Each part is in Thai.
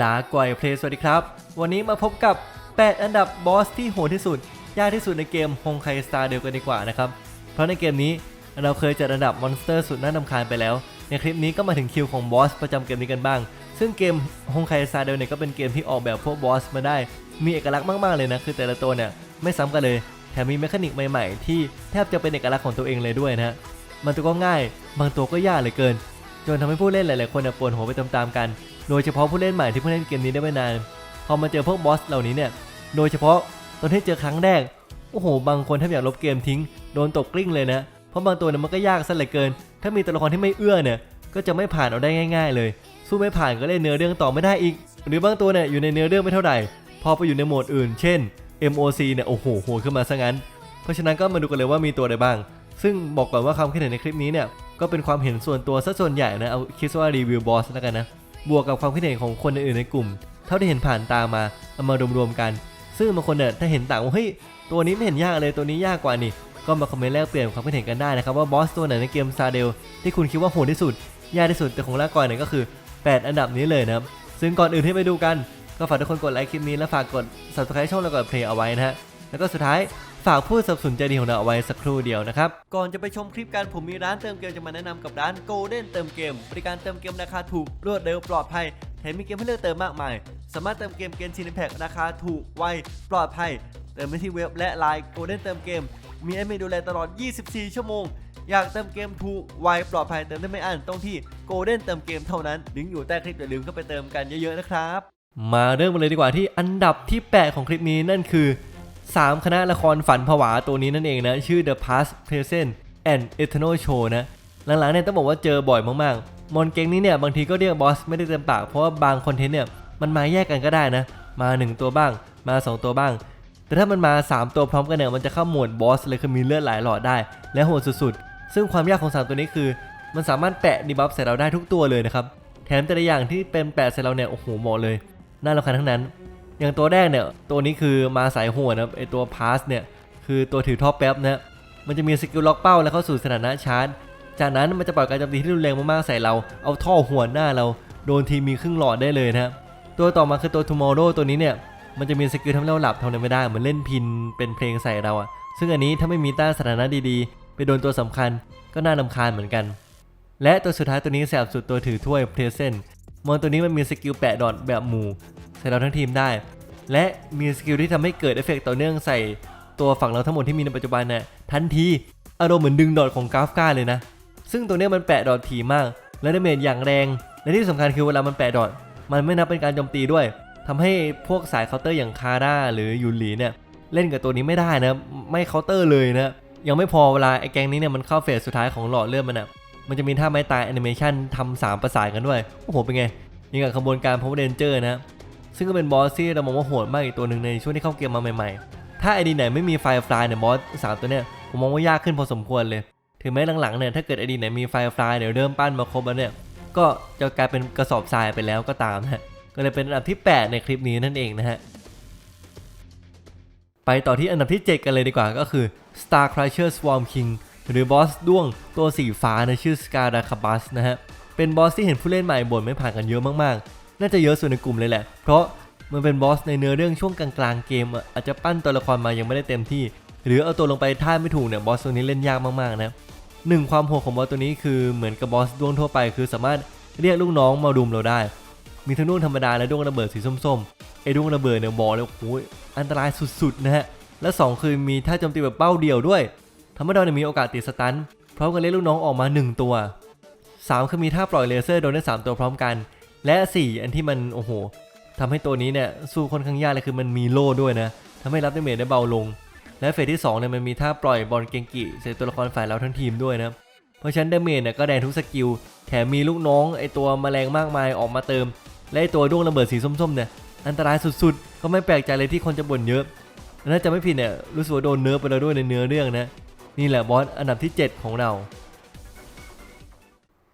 ลาก่อยเพลย์สวัสดีครับ วันนี้มาพบกับ 8 อันดับบอสที่โหดที่สุด ยากที่สุดในเกมฮงไคสตาร์เดียวกันดีกว่านะครับ เพราะในเกมนี้เราเคยจัดอันดับมอนสเตอร์สุดน่านำคาญไปแล้ว ในคลิปนี้ก็มาถึงคิวของบอสประจำเกมนี้กันบ้าง ซึ่งเกมฮงไคสตาร์เดียวเนี่ยก็เป็นเกมที่ออกแบบพวกบอสมาได้ มีเอกลักษณ์มากๆเลยนะ คือแต่ละตัวเนี่ยไม่ซ้ำกันเลย แถมมีเมคานิกใหม่ ๆ ที่แทบจะเป็นเอกลักษณ์ของตัวเองเลยด้วยนะฮะบางตัวก็ง่าย บางตัวก็ยากเหลือเกิน จนทำให้ผู้เล่นหลายๆคนปวดหัวไปตามๆกัน โดยเฉพาะผู้เล่นใหม่ที่เพิ่งเล่นเกมนี้ได้ไม่นาน พอมาเจอพวกบอสเหล่านี้เนี่ย โดยเฉพาะตอนที่เจอครั้งแรก โอ้โห บางคนแทบอยากลบเกมทิ้ง โดนตกกลิ้งเลยนะ เพราะบางตัวเนี่ยมันก็ยากซะเหลือเกิน ถ้ามีตัวละครที่ไม่เอื้อเนี่ย ก็จะไม่ผ่านเอาได้ง่าย ๆ เลย สู้ไม่ผ่านก็เล่นเนื้อเรื่องต่อไม่ได้อีก หรือบางตัวเนี่ยอยู่ในเนื้อเรื่องไม่เท่าไหร่ พอไปอยู่ในโหมดอื่น เช่น MOC เนี่ย โอ้โห โหขึ้นมาซะงั้น เพราะฉะนั้นก็มาดูกันเลยว่ามีตัวอะไรบ้าง ซึ่งบอกก่อนว่าความคิดเห็นในคลิปนี้เนี่ย ก็เป็นความเห็นส่วนตัวซะส่วนใหญ่นะเอาคิดว่ารีวิวบอสแล้วกันนะ บวกกับความคิดเห็นของคนอื่นในกลุ่ม เท่าที่เห็นผ่านตามาเอามารวมๆกัน ซึ่งบางคนเนี่ยถ้าเห็นต่างว่าเฮ้ยตัวนี้ไม่เห็นยากเลยตัวนี้ยากกว่านี่ก็มาคอมเมนต์แลกเปลี่ยนความคิดเห็นกันได้นะครับว่าบอสตัวไหนในเกมซาเดลที่คุณคิดว่าโหดที่สุด ยากที่สุดแต่ของลาก่อนเนี่ยก็คือ 8 อันดับนี้เลยนะครับซึ่งก่อนอื่นที่ไปดูกัน ก็ฝากทุกคนกดไลค์คลิปนี้และฝากกด subscribe ช่องเราก่อนเพลย์เอาไว้นะฮะแล้วก็สุดท้าย ฝากผู้สนับสนุนใจดีของเราเอาไว้สักครู่เดียวนะครับ ก่อนจะไปชมคลิปกันผมมีร้านเติมเกมจะมาแนะนำกับร้าน Golden เติมเกม บริการเติมเกมราคาถูกรวดเร็วปลอดภัยแถมมีเกมให้เลือกเติมมากมาย สามารถเติมเกมเกมชินแพ็กราคาถูกไวปลอดภัย เติมได้ที่เว็บและไลน์ Golden เติมเกม มีแอดมินดูแลตลอด 24 ชั่วโมง อยากเติมเกมถูกไวปลอดภัยเติมได้ไม่อั้นต้องที่ Golden เติมเกมเท่านั้นลิงก์อยู่ใต้คลิปอย่าลืมเข้าไปเติมกันเยอะๆนะครับ มาเริ่มกันเลยดีกว่าที่อันดับที่ 8 ของคลิปนี้นั่นคือ 3 คณะละครฝันผวาตัวนี้นั่นเองนะ ชื่อ The Past Present and Eternal Show นะ หลังๆเนี่ยต้องบอกว่าเจอบ่อยมากๆ มอนเกงนี้เนี่ยบางทีก็เรียกบอสไม่ได้เต็มปากเพราะว่าบางคอนเทนต์เนี่ยมันมาแยกกันก็ได้นะ มา 1 ตัวบ้าง มา 2 ตัวบ้าง แต่ถ้ามันมา 3 ตัวพร้อมกันเนี่ยมันจะเข้าหมวดบอสเลยคือมีเลือดหลายหลอดได้ และโหดสุดๆ ซึ่งความยากของ 3 ตัวนี้คือ มันสามารถแปะดีบัฟใส่เราได้ทุกตัวเลยนะครับแถมแต่ละอย่างที่เป็นแปะใส่เราเนี่ยโอ้โหเหมดเลยน่ารำคาญทั้งนั้น อย่างตัวแรกเนี่ยตัวนี้คือมาสายหัวนะไอตัวพาสเนี่ยคือตัวถือท่อแป๊บนะมันจะมีสกิลล็อกเป้าแล้วเข้าสู่สถานะชาร์จ จากนั้นมันจะปล่อยการโจมตีที่รุนแรงมากๆใส่เรา เอาท่อหัวหน้าเราโดนทีมีครึ่งหลอดได้เลยนะตัวต่อมาคือตัว tomorrow ตัวนี้เนี่ยมันจะมีสกิลทำให้เราหลับทำอะไรไม่ได้เหมือนเล่นพินเป็นเพลงใส่เราอะซึ่งอันนี้ถ้าไม่มีต้านสถานะดีๆ ไปโดนตัวสำคัญก็น่าลำคาญเหมือนกัน และตัวสุดท้ายตัวนี้แสบสุดตัวถือถ้วยเพลเซนมอนตัวนี้มันมีสกิลแปะดอทแบบหมู่ ส่เราทั้งทีมได้ และมีสกิลที่ทำให้เกิดเอฟเฟกต์ต่อเนื่องใส่ตัวฝั่งเราทั้งหมดที่มีในปัจจุบันเนี่ยทันทีอารมณ์เหมือนดึงดอทของกราฟก้าเลยนะ ซึ่งตัวเนี้ยมันแปะดอทถี่มาก และดาเมจอย่างแรง และที่สำคัญคือเวลามันแปะดอทมันไม่นับเป็นการโจมตีด้วยทำให้พวกสายเคาน์เตอร์อย่างคาร่าหรือยูหลีเนี่ยเล่นกับตัวนี้ไม่ได้นะ ไม่เคาน์เตอร์เลยนะยังไม่พอเวลาไอ้แกงนี้เนี่ยมันเข้าเฟสสุดท้ายของหลอดเลือดมันอะมันจะมีท่าไม้ตายแอนิเมชันทำสามประสานกันด้วย โอ้โห เป็นไงยังกับขบวนการพาวเดนเจอร์นะ ซึ่งก็เป็นบอสที่เรามองว่าโหดมากอีกตัวหนึ่งในช่วงที่เข้าเกมมาใหม่ๆ ถ้าไอดีไหนไม่มีไฟฟลายเนี่ยบอสสามตัวเนี่ยผมมองว่ายากขึ้นพอสมควรเลย ถึงแม้หลังๆเนี่ยถ้าเกิดไอดีไหนมีไฟฟลายเดี๋ยวเริ่มปั้นมาครบแล้วเนี่ยก็จะกลายเป็นกระสอบทรายไปแล้วก็ตามนะฮะก็เลยเป็นอันดับที่ 8 ในคลิปนี้นั่นเองนะฮะไปต่อที่อันดับที่ 7 กันเลยดีกว่าก็คือ Star Crusher Swarm King หรือบอสด้วงตัวสีฟ้าในชื่อ s k a r a k a b a s นะฮะ เป็นบอสที่เห็นผู้เล่นใหม่บ่นไม่ผ่านกันเยอะมาก น่าจะเยอะสุดในกลุ่มเลยแหละ เพราะมันเป็นบอสในเนื้อเรื่องช่วงกลางๆเกมอะอาจจะปั้นตัวละครมายังไม่ได้เต็มที่ หรือเอาตัวลงไปท่าไม่ถูกเนี่ยบอสตัวนี้เล่นยากมากๆนะหนึ่งความโหดของบอสตัวนี้คือเหมือนกับบอสดวงทั่วไป คือสามารถเรียกลูกน้องมารุมเราได้ มีทั้งดวงธรรมดาและดวงระเบิดสีส้มๆไอ้ดวงระเบิดเนี่ยบอกเลยโอ้ยอันตรายสุดๆนะฮะและสองคือมีท่าโจมตีแบบเป้าเดียวด้วยทำให้เราเนี่ยมีโอกาสติดสตันพร้อมกับเรียกลูกน้องออกมาหนึ่งตัว 3 คือมีท่าปล่อยเลเซอร์โดนได้3ตัวพร้อมกัน และ 4 อันที่มันโอ้โหทำให้ตัวนี้เนี่ยสู้ค่อนข้างยากเลยคือมันมีโล่ด้วยนะทำให้รับดาเมจได้เบาลง และเฟสที่2เนี่ยมันมีท่าปล่อยบอลเกงกิใส่ตัวละครฝ่ายเราทั้งทีมด้วยนะเพราะฉะนั้นดาเมจเนี่ยก็แดงทุกสกิลแถมมีลูกน้องไอตัวแมลงมากมายออกมาเติม และไอตัวดวงระเบิดสีส้มๆเนี่ยอันตรายสุดๆ ก็ไม่แปลกใจเลยที่คนจะบ่นเยอะและน่าจะไม่ผิดเนี่ยรู้สึกว่าโดนเนื้อไปแล้วด้วยในเนื้อเรื่องนะนี่แหละบอสอันดับที่ 7 ของเรา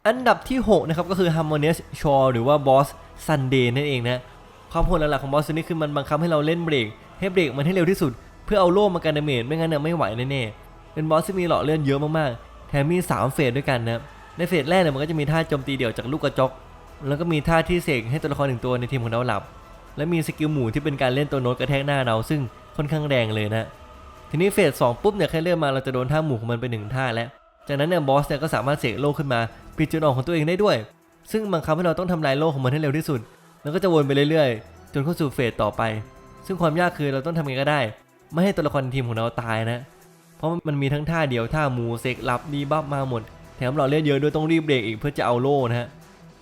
อันดับที่ 6 นะครับ ก็คือ Harmonious Shore หรือว่าบอส Sunday นั่นเองนะความโหดหลักของบอสตัวนี้คือมันบังคับให้เราเล่นเบรก ให้เบรกมันให้เร็วที่สุด เพื่อเอาโล่มากันดาเมจไม่งั้นเนี่ยไม่ไหวแน่ๆเป็นบอสที่มีหล่อเลื่อนเยอะมากๆ แถมมี 3 เฟสด้วยกันนะในเฟสแรกเนี่ยมันก็จะมีท่าโจมตีเดี่ยวจากลูกกระจก แล้วก็มีท่าที่เสกให้ตัวละครหนึ่งตัวในทีมของเราหลับ และมีสกิลหมู่ที่เป็นการเล่นตัวโน้ตกระแทกหน้าเราซึ่งค่อนข้างแรงเลยนะทีนี้เฟสสองปุ๊บเนี่ยแค่เริ่มมาเราจะโดนท่าหมู่ของมันไปหนึ่งท่าแล้ว จากนั้นเนี่ยบอสเนี่ยก็สามารถเสกโล่ขึ้นมาปิดจุดอ่อนของตัวเองได้ด้วย ซึ่งบังคับให้เราต้องทำลายโล่ของมันให้เร็วที่สุด แล้วก็จะวนไปเรื่อยๆ จนเข้าสู่เฟสต่อไป ซึ่งความยากคือเราต้องทำยังไงก็ได้ ไม่ให้ตัวละครทีมของเราตายนะ เพราะมันมีทั้งท่าเดียวท่าหมูเสกหลับดีบัฟมาหมด แถมเราเล่นเยอะด้วยต้องรีบเบรกอีกเพื่อจะเอาโล่นะฮะ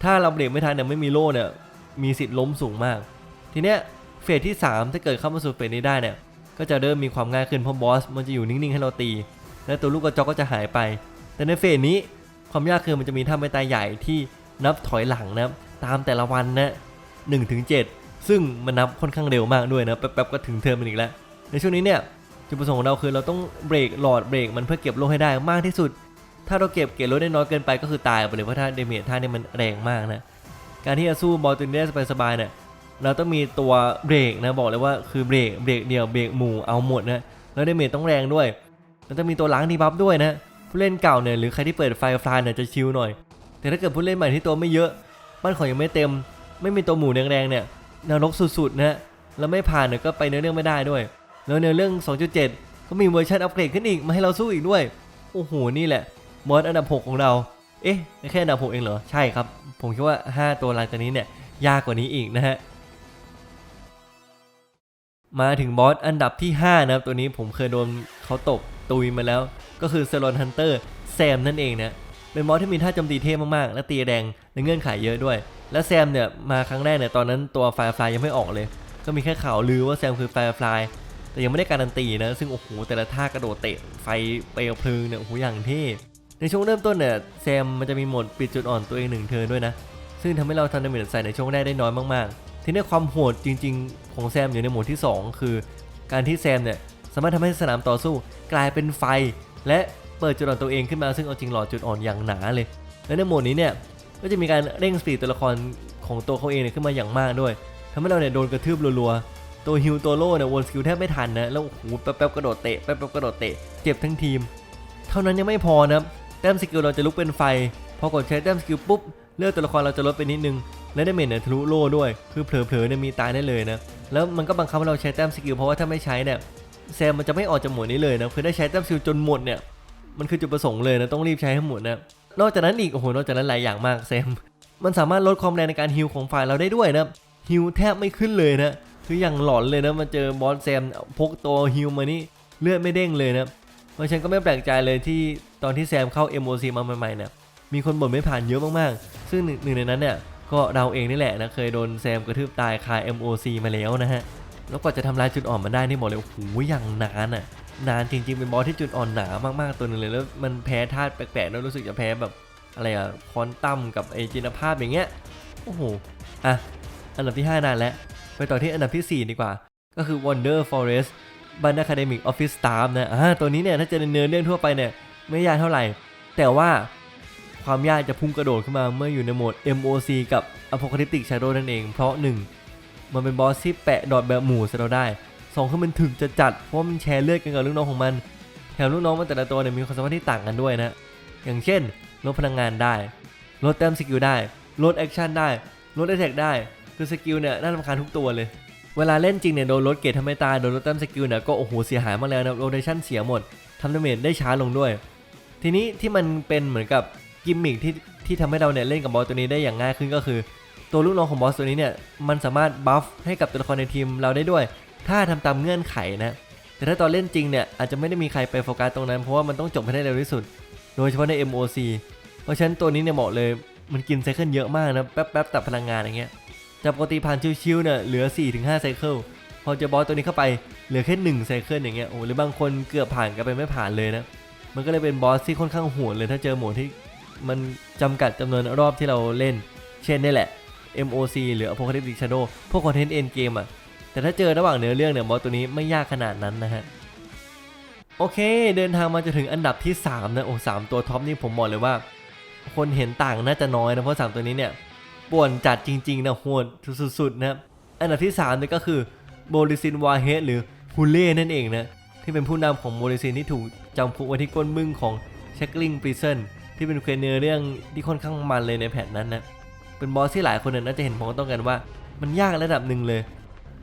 ถ้าเราเบรกไม่ทันเนี่ยไม่มีโล่เนี่ยมีสิทธิ์ล้มสูงมาก ทีเนี้ยเฟสที่ 3 ถ้าเกิดเข้ามาสู่เฟสนี้ได้เนี่ยก็จะเริ่มมีความง่ายขึ้นเพราะบอสมันจะอยู่นิ่งๆให้เราตี และตัวลูกกระจอกก็จะหายไป แต่ในเฟสนี้ความยากคือมันจะมีท่าไม่ตายใหญ่ที่นับถอยหลังนะตามแต่ละวันนะ1ถึง7ซึ่งมันนับค่อนข้างเร็วมากด้วยนะแป๊บๆก็ถึงเทอมมันอีกแล้ว ในช่วงนี้เนี่ยจุดประสงค์ของเราคือเราต้องเบรกหลอดเบรกมันเพื่อเก็บโลให้ได้มากที่สุด ถ้าเราเก็บเกรดโลได้น้อยเกินไปก็คือตายไปเลยเพราะถ้าเดเมจท่านี่มันแรงมากนะการที่จะสู้บอลตัวนี้ได้สบายๆเนี่ยเราต้องมีตัวเบรกนะบอกเลยว่าคือเบรกเบรกเดียวเบรกหมู่เอาหมดนะแล้วเดเมจต้องแรงด้วยแล้วต้องมีตัวล้างดีบัฟด้วยนะ ผู้เล่นเก่าเนี่ยหรือใครที่เปิดไฟฟลาเนี่ยจะชิลหน่อย แต่ถ้าเกิดผู้เล่นใหม่ที่ตัวไม่เยอะบ้านของยังไม่เต็ม ไม่มีตัวหมู่แรงๆเนี่ยนรกสุดๆนะแล้วไม่ผ่านเนี่ยก็ไปเนื้อเรื่องไม่ได้ด้วย แล้วเนื้อเรื่อง 2.7 ก็มีเวอร์ชันอัปเกรดขึ้นอีกมาให้เราสู้อีกด้วยโอ้โหนี่แหละมอสอันดับ 6 ของเรา เอ๊ะแค่อันดับ6เองเหรอใช่ครับ ผมคิดว่า 5 ตัวหลังจากนี้เนี่ยยากกว่านี้อีกนะฮะมาถึงบอสอันดับที่ 5 นะครับ ตัวนี้ผมเคยโดนเขาตบตุยมาแล้ว ก็คือเซรอนฮันเตอร์แซมนั่นเองนะเป็นบอสที่มีท่าโจมตีเท่มากๆ และตีแดงในเงื่อนไขเยอะด้วย และแซมเนี่ยมาครั้งแรกเนี่ยตอนนั้นตัวไฟฟลายยังไม่ออกเลย ก็มีแค่ข่าวลือว่าแซมคือไฟฟลายแต่ยังไม่ได้การันตีนะซึ่งโอ้โหแต่ละท่ากระโดดเตะไฟเปลวเพลิงเนี่ยโอ้โหอย่างเท่ในช่วงเริ่มต้นเนี่ยแซมมันจะมีโหมดปิดจุดอ่อนตัวเองหนึ่งเทินด้วยนะ ซึ่งทำให้เราทำดาเมจใส่ในช่วงแรกได้น้อยมากๆ ทีนี้ความโหดจริง ๆ ของแซมอยู่ในโหมดที่ 2 คือ การที่แซมเนี่ยสามารถทำให้สนามต่อสู้กลายเป็นไฟ และเปิดจุดอ่อนตัวเองขึ้นมาซึ่งเอาจริงหลอดจุดอ่อนอย่างหนาเลย และในโหมดนี้เนี่ยก็จะมีการเร่งสปีดตัวละครของตัวเขาเองเนี่ยขึ้นมาอย่างมากด้วยทำให้เราเนี่ยโดนกระทืบรัวๆ ตัวฮิวตัวโล่เนี่ยวนสกิลแทบไม่ทันนะแล้วโอ้โหแป๊บๆกระโดดเตะแป๊บๆกระโดดเตะเจ็บทั้งทีม เท่านั้นยังไม่พอนะแต้มสกิลเราจะลุกเป็นไฟพอกดใช้แต้มสกิลปุ๊บเลือดตัวละครเราจะลดไปนิดนึงและได้เมจเนี่ยทะลุโล่ด้วย คือเผลอๆเนี่ยมีตายได้เลยนะ แล้วมันก็บังคับให้เราใช้แต้มสกิลเพราะว่าถ้าไม่ใช้เนี่ย แซมมันจะไม่ออกจากหมดนี้เลยนะคือได้ใช้แต้มสกิลจนหมดเนี่ยมันคือจุดประสงค์เลยนะต้องรีบใช้ให้หมดนะนอกจากนั้นอีกโอ้โหนอกจากนั้นหลายอย่างมากแซมมันสามารถลดความแรงในการฮิลของฝ่ายเราได้ด้วยนะฮิลแทบไม่ขึ้นเลยนะคืออย่างหลอนเลยนะมาเจอบอสแซมพกตัวฮิลมานี่เลือดไม่เด้งเลยนะเพราะฉันก็ไม่แปลกใจเลยที่ตอนที่แซมเข้า MOC มาใหม่ๆเนี่ยมีคนบ่นไม่ผ่านเยอะมากๆ ซึ่งหนึ่งหนึ่งในนั้นเนี่ยก็เราเองนี่แหละนะเคยโดนแซมกระทืบตายคา MOC มาแล้วนะฮะ แล้วกว่าจะทำลายจุดอ่อนมันได้นี่บอกเลยโอ้โหอย่างนานอะ นานจริงๆเป็นบอสที่จุดอ่อนหนามากๆตัวหนึงเลยแล้วมันแพ้ธาตุแปลกๆแล้วรู้สึกจะแพ้แบบอะไรอะคอนตัมกับไอจินภาพอย่างเงี้ยโอ้โหอะอันดับที่ 5 นานแล้ว ไปต่อที่อันดับทีสี่4 ดีกว่า ก็คือ Wonder Forest บัน Academic Office Staff นะอ่าตัวนี้เนี่ยถ้าจะดำเนินเรื่องทั่วไปเนี่ยไม่ยากเท่าไหร่ แต่ว่าความยากจะพุ่งกระโดดขึ้นมาเมื่ออยู่ในโหมด MOC กับ Apocalyptic Shadow นั่นเอง เพราะ 1 มันเป็นบอสที่แปะดอทแบบหมู่ใส่เราได้2คือมันถึกจะจัดเพราะมันแชร์เลือดกันกับลูกน้องของมันแถมลูกน้องมันแต่ละตัวเนี่ยมีความสามารถที่ต่างกันด้วยนะอย่างเช่นลดพลังงานได้ลดแต้มสกิลได้ลดแอคชั่นได้ลดแอ t แทกได้คือสกิลเนี่ยน่ารำคาญทุกตัวเลย เวลาเล่นจริงเนี่ยโดนลดเกรดทำให้ตายโดนลดแต้มสกิลเนี่ยก็โอ้โหเสียหายมากแล้วนะโรเ t ชั่นเสียหมดทำดาเมจได้ช้าลงด้วย ทีนี้ที่มันเป็นเหมือนกับกิมมิคที่ที่ทำให้เราเนี่ยเล่นกับบอสตัวนี้ได้อย่างง่ายขึ้นก็คือ ตัวลูกน้องของบอสตัวนี้เนี่ยมันสามารถบัฟให้กับตัวละครในทีมเราได้ด้วย ถ้าทำตามเงื่อนไขนะ แต่ถ้าตอนเล่นจริงเนี่ยอาจจะไม่ได้มีใครไปโฟกัสตรงนั้น เพราะว่ามันต้องจบให้ได้เร็วที่สุด โดยเฉพาะใน MOC เพราะฉะนั้นตัวนี้เนี่ยเหมาะเลยมันกินไซเคิลเยอะมากนะแป๊บๆตัดพลังงานอย่างเงี้ยจากปกติผ่านชิวๆเนี่ยเหลือ 4-5ไซเคิลพอเจอบอสตัวนี้เข้าไปเหลือแค่1ไซเคิลอย่างเงี้ยโอ้หรือบางคนเกือบผ่านก็ไปไม่ผ่านเลยนะมันก็เลยเป็นบอสที่ค่อนข้างโหดเลยถ้าเจอโหมดที่มันจำกัดจำนวนรอบที่เราเล่น เช่นนี่แหละ MOC หรือ Apocalyptic Shadow พวกคอนเทนต์เอ็นเกมอะ แต่ถ้าเจอระหว่างเนื้อเรื่องเนี่ยบอสตัวนี้ไม่ยากขนาดนั้นนะฮะ โอเค เดินทางมาจนถึงอันดับที่ 3 นะ โอ้สามตัวท็อปนี่ผมบอกเลยว่า คนเห็นต่างน่าจะน้อยนะ เพราะ 3 ตัวนี้เนี่ยป่วนจัดจริง ๆ นะโหดสุดๆนะครับอันดับที่3เนี่ยก็คือโบลิซินวาเฮดหรือฮูเล่นั่นเองนะที่เป็นผู้นำของโบลิซินที่ถูกจำคุกไว้ที่ก้นบึ้งของเชคลิงปริซนที่เป็นเควเนื้อเรื่องที่ค่อนข้างมันเลยในแผ่นนั้นนะ เป็นบอสที่หลายคนเนี่ยน่าจะเห็นพ้องต้องกันว่า มันยากระดับหนึ่งเลย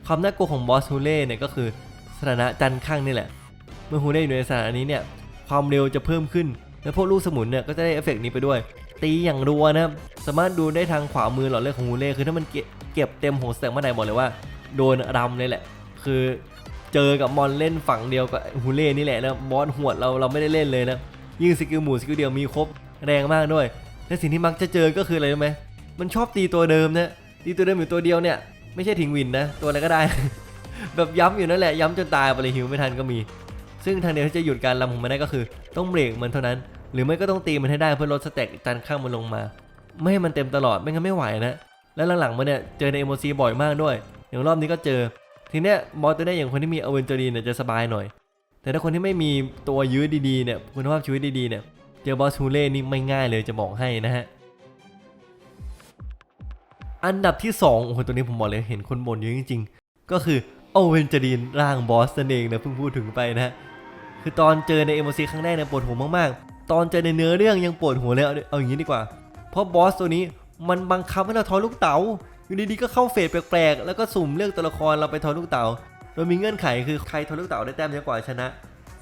ความน่ากลัวของบอสฮูเล่เนี่ยก็คือสถานะจันข้างนี่แหละ เมื่อฮูเล่อยู่ในสถานะนี้เนี่ยความเร็วจะเพิ่มขึ้น และพวกลูกสมุนเนี่ยก็จะได้เอฟเฟกต์นี้ไปด้วย ตีอย่างรัวนะครับสามารถดูได้ทางขวามือหลอดเลือดของฮูเล่คือถ้ามันเก็บเต็มของสแต็กเมื่อไหร่บอกเลยว่า โดนรำเลยแหละ คือเจอกับมอนเล่นฝั่งเดียวกับฮูเล่นี่แหละนะบอสหวดเราเราไม่ได้เล่นเลยนะยิ่งสกิลหมู่สกิลเดียวมีครบแรงมากด้วยและสิ่งที่มักจะเจอก็คืออะไรรู้ไหม มันชอบตีตัวเดิมนะตีตัวเดิมอยู่ตัวเดียวเนี่ยไม่ใช่ถิงวินนะ ตัวอะไรก็ได้ แบบย้ำอยู่นั่นแหละย้ำจนตายไปเลยหิวไม่ทันก็มี ซึ่งทางเดียวที่จะหยุดการรำของมันได้ก็คือ ต้องเบรกมันเท่านั้น หรือไม่ก็ต้องตีมันให้ได้เพื่อลดสเต็กจันข้างมันลงมา ไม่ให้มันเต็มตลอดไม่งั้นไม่ไหวนะแล้วหลังๆมาเนี่ยเจอในเอโมซีบ่อยมากด้วย อย่างรอบนี้ก็เจอ ทีเนี้ยบอสตัวเนี้ยอย่างคนที่มีอเวนเจอรีนเนี่ยจะสบายหน่อย แต่ถ้าคนที่ไม่มีตัวยื้อดีๆเนี่ยคุณภาพชีวิตดีๆเนี่ยเจอบอสฮูเล่นี่ไม่ง่ายเลยจะบอกให้นะฮะ อันดับที่ 2 โอ้โห ตัวนี้ผมบอกเลยเห็นคนบ่นเยอะจริงๆ ก็คือโอเวนเจอรีนร่างบอสนั่นเองนะเพิ่งพูดถึงไปนะคือตอนเจอในเอ c ซีครั้งแรกเนี่ยปวดหัวมากๆ ตอนเจอในเนื้อเรื่องยังปวดหัวเลยเอาเอาอย่างนี้ดีกว่า เพราะบอสตัวนี้มันบังคับให้เราทอยลูกเต๋าอยู่ดีๆก็เข้าเฟสแปลกๆ แล้วก็สุ่มเลือกตัวละครเราไปทอยลูกเต๋าโดยมีเงื่อนไขคือใครทอยลูกเต๋าได้แต้มเยอะกว่าชนะ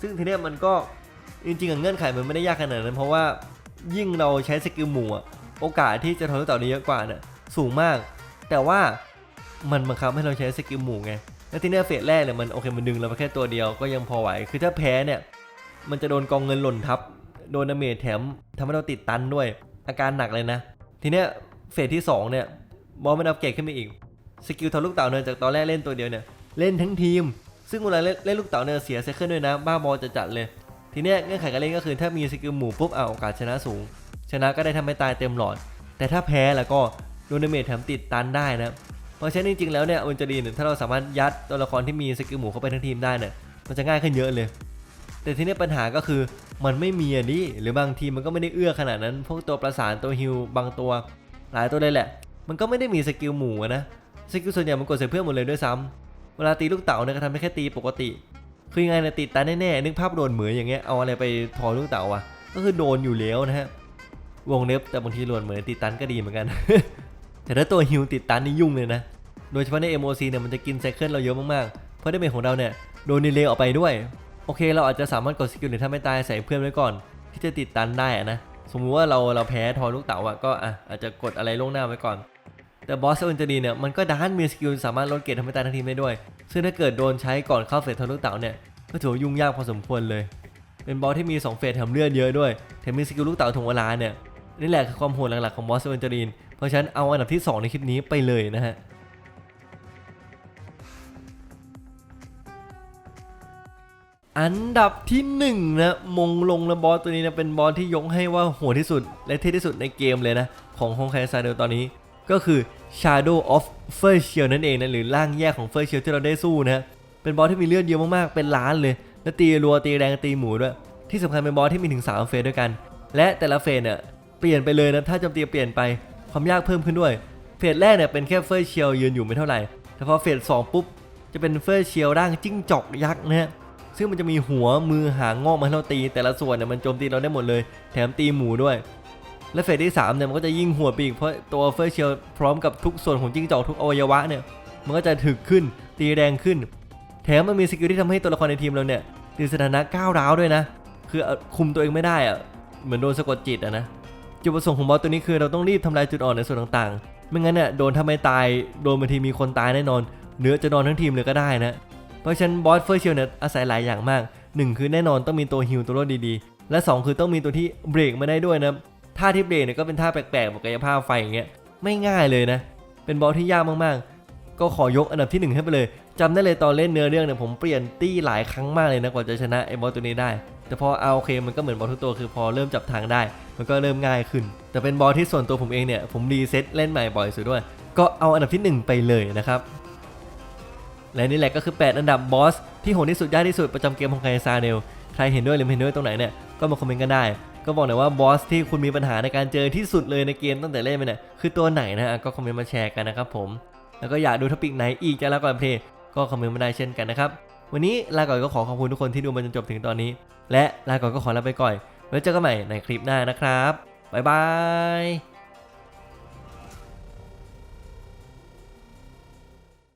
ซึ่งทีเนี้ยมันก็จริงๆเงื่อนไขมันไม่ได้ยากขนาดนั้น เพราะว่ายิ่งเราใช้สกิลหมู่โอกาสที่จะทอยลูกเต๋าได้เยอะกว่าเนี่ย สูงมาก แต่ว่ามันบังคับให้เราใช้สกิลหมู่ไง แล้วทีเนี้ยเฟสแรกเนี่ยมันโอเคมันดึงเราไปแค่ตัวเดียวก็ยังพอไหว คือถ้าแพ้เนี่ยมันจะโดนกองเงินหล่นทับ โดนดาเมจแถมทำให้เราติดตันด้วย อาการหนักเลยนะ ทีเนี้ยเฟสที่2เนี่ยบอลมันอัปเกรดขึ้นไปอีก สกิลทอลูกเต่าเนี่ยจากตอนแรกเล่นตัวเดียวเนี่ยเล่นทั้งทีม ซึ่งเวลาเล่นลูกเต่าเนี่ยเสียไซคเคิลด้วยนะ บ้าบอจะจัดเลย ทีเนี้ยเงื่อนไขการเล่นก็คือถ้ามีสกิลหมู่ปุ๊บเอาโอกาสชนะสูง ชนะก็ได้ทำให้ตายเต็มหลอด แต่ถ้าแพ้แล้วก็ โดนดเมจแถมติดตันได้นะเพราะฉะนั้นจริงๆแล้วเนี่ยอุนจารีนถ้าเราสามารถยัดตัวละครที่มีสกิลหมูเข้าไปทั้งทีมได้เนี่ยมันจะง่ายขึ้นเยอะเลย แต่ทีนี้ปัญหาก็คือมันไม่มีอะดิหรือบางทีมันก็ไม่ได้เอื้อขนาดนั้น พวกตัวประสานตัวฮิลบางตัว หลายตัวเลยแหละ มันก็ไม่ได้มีสกิลหมูนะสกิลส่วนใหญ่มันกดใส่เพื่อนหมดเลยด้วยซ้ำเวลาตีลูกเต๋าเนี่ยก็ทำได้แค่ตีปกติ คือยังไงเนี่ยติดตาแน่ๆนึกภาพโดนเหมือนอย่างเงี้ยเอาอะไรไปทอลูกเต๋าอะก็คือโดนอยู่แล้วนะฮะวงเล็บแต่บางทีโดนเหมือนติดตันก็ดีเหมือนกัน แต่ถ้าตัวฮิลติดตันนี่ยุ่งเลยนะ โดยเฉพาะใน MOC เนี่ยมันจะกินไซเคิลเราเยอะมากๆ เพราะดาเมจของเราเนี่ยโดนดีเลย์ออกไปด้วย โอเค เราอาจจะสามารถกดสกิลหรือถ้าไม่ตายใส่เพื่อนไว้ก่อนที่จะติดตันได้นะ สมมุติว่าเราเราแพ้ทอลูกเต๋าอะก็อะอาจจะกดอะไรล่วงหน้าไว้ก่อน แต่บอสเอนจารีเนี่ยมันก็ด้านมีสกิลสามารถลดเกรดทำให้ตายทั้งทีมได้ด้วย ซึ่งถ้าเกิดโดนใช้ก่อนเข้าเฟสทอลูกเต๋าเนี่ยก็ถือว่ายุ่งยากพอสมควรเลย เป็นบอสที่มี2เฟสแถมเลือดเยอะด้วยแถมมีสกิลลูกเต๋าถ่วงเวลาเนี่ยนี่แหละคือความโหดหลักๆของบอสเอนจารีนเราะฉะนั้นเอาอันดับที่ 2 ในคลิปนี้ไปเลยนะฮะอันดับที่หนึ่งนะมงลงนะบอสตัวนี้นะเป็นบอสที่ยกให้ว่าโหดที่สุด และเท่ที่สุดในเกมเลยนะ ของฮองไคซาเดลตอนนี้ ก็คือ Shadow of f i r s h i e l นั่นเองนะหรือร่างแยกของ f i r s h i e l ที่เราได้สู้นะเป็นบอสที่มีเลือดเยอะมากๆ เป็นล้านเลย และตีรัวตีแรงตีหมูด้วยที่สำคัญเป็นบอสที่มีถึง 3 เฟสด้วยกัน และแต่ละเฟสเนี่ยเปลี่ยนไปเลยนะถ้าโจมตีเปลี่ยนไป ความยากเพิ่มขึ้นด้วย เฟสแรกเนี่ยเป็นแค่เฟอร์เชียลยืนอยู่ไม่เท่าไหร่ แต่พอเฟสสองปุ๊บจะเป็นเฟอร์เชียลร่างจิ้งจอกยักษ์นะฮะ ซึ่งมันจะมีหัวมือหางงอกมาให้เราตี แต่ละส่วนเนี่ยมันโจมตีเราได้หมดเลย แถมตีหมูด้วย และเฟสที่3เนี่ยมันก็จะยิ่งหัวปีกเพราะตัวเฟอร์เชียลพร้อมกับทุกส่วนของจิ้งจอกทุกอวัยวะเนี่ยมันก็จะถึกขึ้นตีแรงขึ้น แถมมันมีสกิลที่ทำให้ตัวละครในทีมเราเนี่ยติดสถานะก้าวร้าวด้วยนะ คือคุมตัวเองไม่ได้อะเหมือนโดนสะกดจิตอะนะ จุดประสงค์ของบอสตัวนี้คือเราต้องรีบทำลายจุดอ่อนในส่วนต่างๆ ไม่งั้นเนี่ยโดนทำให้ตายโดนบางทีมีคนตายแน่นอนเนื้อจะนอนทั้งทีมเลยก็ได้นะเพราะฉะนั้นบอสเฟอร์เชียลเนี่ยอาศัยหลายอย่างมาก 1 คือแน่นอนต้องมีตัวฮิลตัวรอดดีๆ และ 2 คือต้องมีตัวที่เบรกมาได้ด้วยนะท่าที่เบรกเนี่ยก็เป็นท่าแปลกๆแบบกายภาพไฟอย่างเงี้ยไม่ง่ายเลยนะ เป็นบอสที่ยากมากๆ ก็ขอยกอันดับที่ 1 ให้ไปเลยจำได้เลยตอนเล่นเนื้อเรื่องเนี่ยผมเปลี่ยนตี้หลายครั้งมากเลยนะกว่าจะชนะไอ้บอสตัวนี้ได้ แต่พอเอาโอเคมันก็เหมือนบอสทุกตัวคือพอเริ่มจับทางได้ มันก็เริ่มง่ายขึ้น แต่เป็นบอสที่ส่วนตัวผมเองเนี่ย ผมรีเซ็ตเล่นใหม่บ่อยสุดด้วย ก็เอาอันดับที่ 1 ไปเลยนะครับ และนี่แหละก็คือ 8 อันดับบอสที่โหดที่สุดยากที่สุดประจำเกมของไคซาเนลใครเห็นด้วยหรือไม่เห็นด้วยตรงไหนเนี่ยก็มาคอมเมนต์กันได้ ก็บอกหน่อยว่าบอสที่คุณมีปัญหาในการเจอที่สุดเลยในเกมตั้งแต่เล่นมาเนี่ยคือตัวไหนนะก็คอมเมนต์มาแชร์กันนะครับผมแล้วก็อยากดูท็อปิกไหนอีกจะลาก่อนเพลก็คอมเมนต์มาได้เช่นกันนะครับวันนี้ลาก่อนก็ขอขอบคุณทุกคนที่ดูมาจนจบถึงตอนนี้ และลาก่อนก็ขอลาไปก่อน ไว้เจอกันใหม่ในคลิปหน้านะครับ บ๊ายบาย